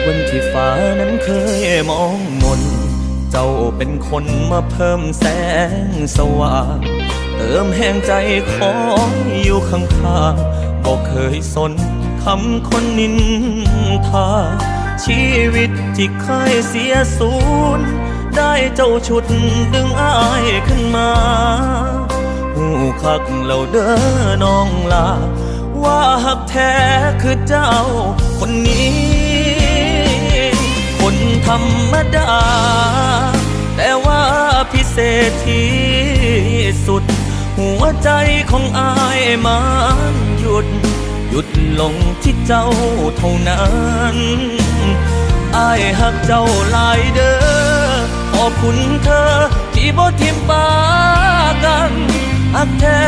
ากวันที่ฟ้านั้นเคยมองมน เจ้าเป็นคนมาเพิ่มแสงสว่างเติมแห่งใจคอยอยู่ข้างๆบอกเคยสนคำคนนินทา ชีวิตที่เคยเสียสูญได้เจ้าชุดดึงอายขึ้นมาหูคักเราเด้อน้องลาว่าหักแท้คือเจ้าคนนี้ รรมดา แต่ว่าพิเศษที่สุด หัวใจของอายมันหยุด หยุดลงที่เจ้าเท่านั้นอายหักเจ้าหลายเด้อขอบคุณเธอที่บ่ทิมปากันหักแท้